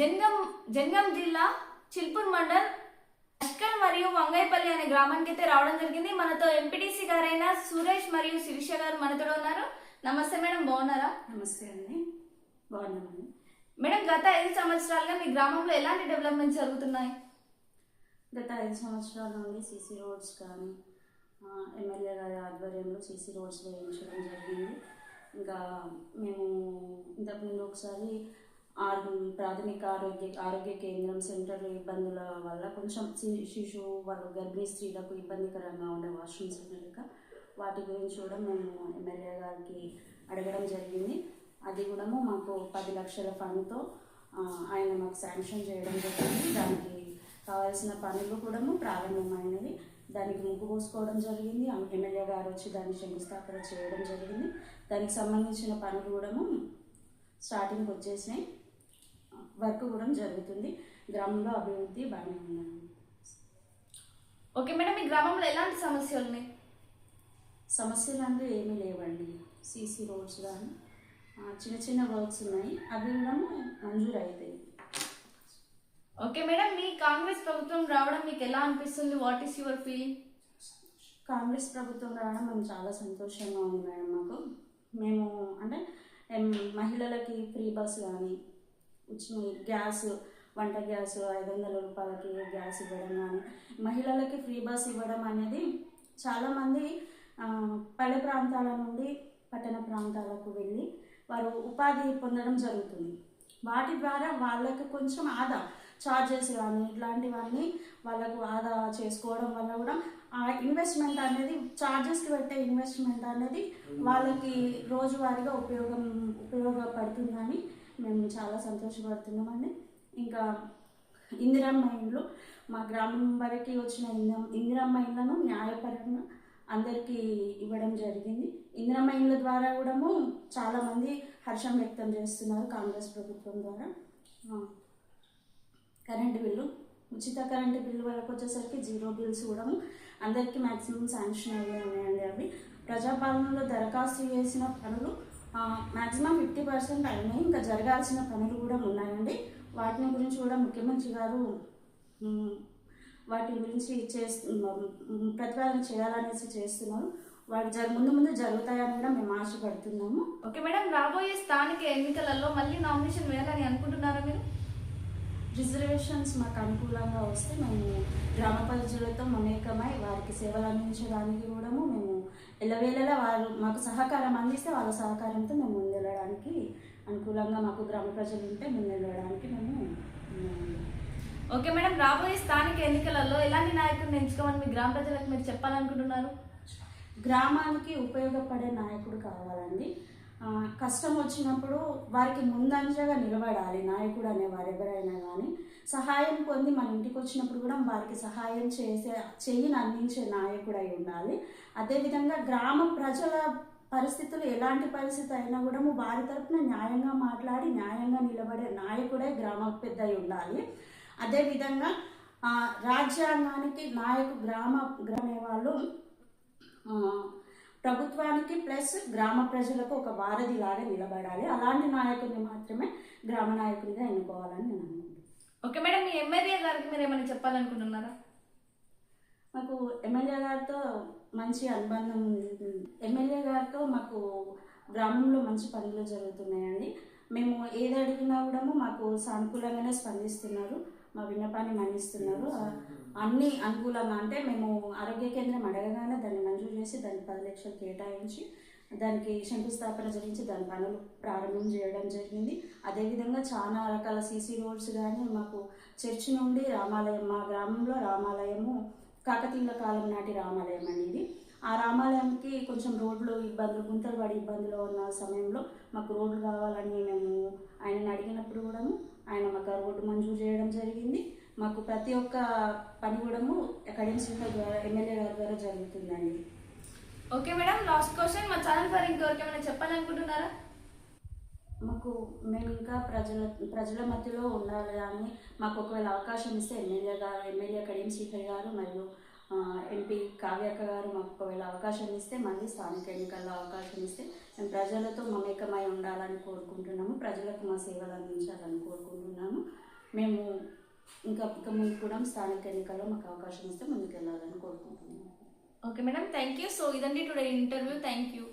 కొమరంభీం జిల్లా చిల్పూర్ మండల్ అష్కల్ మరియు వంగైపల్లి అనే గ్రామానికి అయితే రావడం జరిగింది. మనతో ఎంపీటీసీ గారైన సురేష్ మరియు శిరీష గారు మనతో ఉన్నారు. నమస్తే మేడం బాగున్నారా? నమస్తే అండి. బాగున్నామండి. మేడం గత ఐదు సంవత్సరాలుగా మీ గ్రామంలో ఎలాంటి డెవలప్మెంట్స్ జరుగుతున్నాయి? గత ఐదు సంవత్సరాల నుండి సీసీ రోడ్స్ కానీ ఎమ్మెల్యే గారి ఆధ్వర్యంలో సీసీ రోడ్స్ వేయించడం జరిగింది. ఇంకా మేము ఇంతకుముందు ఒకసారి ప్రాథమిక ఆరోగ్య ఆరోగ్య కేంద్రం సెంటర్ ఇబ్బందుల వల్ల కొంచెం శి- శిశువు వాళ్ళు గర్భిణీ స్త్రీలకు ఇబ్బందికరంగా ఉండే వాష్రూమ్స్ లేక వాటి గురించి కూడా మేము ఎమ్మెల్యే గారికి అడగడం జరిగింది. అది కూడా మాకు పది లక్షల ఫండ్తో ఆయన మాకు శాంక్షన్ చేయడం జరిగింది. దానికి కావాల్సిన పనులు కూడా ప్రారంభమైనవి. దానికి ముగ్గు పోసుకోవడం జరిగింది. ఎమ్మెల్యే గారు వచ్చి దాన్ని శంకుస్థాపన చేయడం జరిగింది. దానికి సంబంధించిన పనులు కూడా స్టార్టింగ్కి వచ్చేసినాయి. వర్క్ కూడా జరుగుతుంది. గ్రామంలో అభివృద్ధి బాగానే ఉందండి. ఓకే మేడం మీ గ్రామంలో ఎలాంటి సమస్యలు ఉన్నాయి? సమస్యలు అంటూ ఏమీ లేవండి. సీసీ రోడ్స్ కానీ చిన్న చిన్న వర్క్స్ ఉన్నాయి. అవి కూడా మంజూరు అవుతాయి ఓకే మేడం మీ కాంగ్రెస్ ప్రభుత్వం రావడం మీకు ఎలా అనిపిస్తుంది? What is your feeling Congress ప్రభుత్వం రావడం మేము చాలా సంతోషంగా ఉంది మేడం మాకు. మేము అంటే మహిళలకి ఫ్రీ బస్ కానీ గ్యాస్ వంట గ్యాస్ ఐదు వందల రూపాయలకి గ్యాస్ ఇవ్వడం కానీ మహిళలకి ఫ్రీ బస్ ఇవ్వడం అనేది చాలామంది పల్లె ప్రాంతాల నుండి పట్టణ ప్రాంతాలకు వెళ్ళి వారు ఉపాధి పొందడం జరుగుతుంది. వాటి ద్వారా వాళ్ళకి కొంచెం ఆదా చార్జెస్ కానీ ఇట్లాంటివన్నీ వాళ్ళకు ఆదా చేసుకోవడం వల్ల కూడా ఆ ఇన్వెస్ట్మెంట్ అనేది చార్జెస్కి పెట్టే ఇన్వెస్ట్మెంట్ అనేది వాళ్ళకి రోజువారీగా ఉపయోగం ఉపయోగపడుతుందని మేము చాలా సంతోషపడుతున్నామండి. ఇంకా ఇందిరమ్మ ఇండ్లు మా గ్రామం వరకు వచ్చిన ఇందిర ఇందిరమ్మ ఇండ్లను న్యాయపరంగా అందరికీ ఇవ్వడం జరిగింది. ఇందిరమ్మ ఇండ్ల ద్వారా కూడా చాలామంది హర్షం వ్యక్తం చేస్తున్నారు కాంగ్రెస్ ప్రభుత్వం ద్వారా. కరెంటు బిల్లు ఉచిత కరెంటు బిల్లు వరకు వచ్చేసరికి జీరో బిల్స్ కూడా అందరికీ మ్యాక్సిమం శాంక్షన్ అయ్యి ఉన్నాయండి అవి. ప్రజాపాలనలో దరఖాస్తు చేసిన పనులు మ్యాక్సిమం ఫిఫ్టీ పర్సెంట్ అయినాయి ఇంకా జరగాల్సిన పనులు కూడా ఉన్నాయండి. వాటిని గురించి కూడా ముఖ్యమంత్రి గారు వాటి గురించి చేస్తు ప్రతిపాదన చేయాలనేసి చేస్తున్నారు. వాటి జర ముందు ముందు జరుగుతాయని కూడా మేము ఆశపడుతున్నాము. ఓకే మేడం రాబోయే స్థానిక ఎన్నికలలో మళ్ళీ నామినేషన్ వేయాలని అనుకుంటున్నారా మీరు? రిజర్వేషన్స్ మాకు అనుకూలంగా వస్తే మేము గ్రామ ప్రజలతో మమేకమై వారికి సేవలు అందించడానికి కూడా మేము ఎల్లవేళలా వారు మాకు సహకారం అందిస్తే వాళ్ళ సహకారంతో మేము ముందెళ్ళడానికి అనుకూలంగా మాకు గ్రామ ప్రజలు ఉంటే ముందెళ్ళడానికి మేము. ఓకే మేడం రాబోయే స్థానిక ఎన్నికలలో ఎలాంటి నాయకుడిని ఎంచుకోమని మీ గ్రామ ప్రజలకు మీరు చెప్పాలనుకుంటున్నారు గ్రామానికి ఉపయోగపడే నాయకుడు కావాలండి కష్టం వచ్చినప్పుడు వారికి ముందంజగా నిలబడాలి. నాయకుడు అనే వారు ఎవరైనా కానీ సహాయం పొంది మన ఇంటికి వచ్చినప్పుడు కూడా వారికి సహాయం చేసే చెయ్యిని అందించే నాయకుడు అయి ఉండాలి. అదేవిధంగా గ్రామ ప్రజల పరిస్థితులు ఎలాంటి పరిస్థితి అయినా కూడా వారి తరఫున న్యాయంగా మాట్లాడి న్యాయంగా నిలబడే నాయకుడే గ్రామ పెద్ద అయి ఉండాలి. అదేవిధంగా రాజ్యాంగానికి నాయకు గ్రామ గ్రామే వాళ్ళు ప్రభుత్వానికి ప్లస్ గ్రామ ప్రజలకు ఒక వారధి లాగా నిలబడాలి. అలాంటి నాయకుడిని మాత్రమే గ్రామ నాయకుడిగా ఎన్నుకోవాలని నేను అనుకుంటున్నాను. ఓకే మేడం మీ ఎమ్మెల్యే గారికి మీరు ఏమైనా చెప్పాలనుకుంటున్నారా? మాకు ఎమ్మెల్యే గారితో మంచి అనుబంధం ఉంది. ఎమ్మెల్యే గారితో మాకు గ్రామంలో మంచి పనులు జరుగుతున్నాయండి. మేము ఏది అడిగినా కూడా మాకు సానుకూలంగానే స్పందిస్తున్నారు. మా విన్నపాన్ని మన్నిస్తున్నారు. అన్ని అనుకూలంగా అంటే మేము ఆరోగ్య కేంద్రం అడగగానే దాన్ని మంజూరు చేసి దానికి పది లక్షలు కేటాయించి దానికి శంకుస్థాపన జరిగించి దాని పనులు ప్రారంభం చేయడం జరిగింది. అదేవిధంగా చాలా రకాల సీసీ రోడ్స్ కానీ మాకు చర్చి నుండి రామాలయం మా గ్రామంలో రామాలయము కాకతీయుల కాలం నాటి రామాలయం అండి ఇది. ఆ రామాలయంకి కొంచెం రోడ్లు ఇబ్బందులు గుంతలు పడి ఇబ్బందులు ఉన్న సమయంలో మాకు రోడ్లు కావాలని మేము ఆయనని అడిగినప్పుడు కూడా మాకు రోడ్డు మంజూరు చేయడం జరిగింది. మాకు ప్రతి ఒక్క పని కూడా అకాడమిక్స్ ద్వారా ఎమ్మెల్యే గారి ద్వారా జరుగుతుందండి. ఓకే మేడం లాస్ట్ క్వశ్చన్ మా ఛానల్ ద్వారా ఇంకెవరికి ఏమైనా చెప్పాలనుకుంటున్నారా? మాకు మేము ఇంకా ప్రజల ప్రజల మధ్యలో ఉండాలి అని మాకు ఒకవేళ అవకాశం ఇస్తే ఎమ్మెల్యే గారు ఎమ్మెల్యే కడియం శ్రీహరి గారు మరియు ఎంపీ కావ్యక్క గారు మాకు ఒకవేళ అవకాశం ఇస్తే మళ్ళీ స్థానిక ఎన్నికల్లో అవకాశం ఇస్తే మేము ప్రజలతో మమేకమై ఉండాలని కోరుకుంటున్నాము. ప్రజలకు మా సేవలు అందించాలని కోరుకుంటున్నాము. మేము ఇంకా ఇక ముందు కూడా స్థానిక ఎన్నికల్లో మాకు అవకాశం ఇస్తే ముందుకు వెళ్ళాలని కోరుకుంటున్నాము. Okay madam thank you. So ఇదండి టుడే ఇంటర్వ్యూ. Thank you.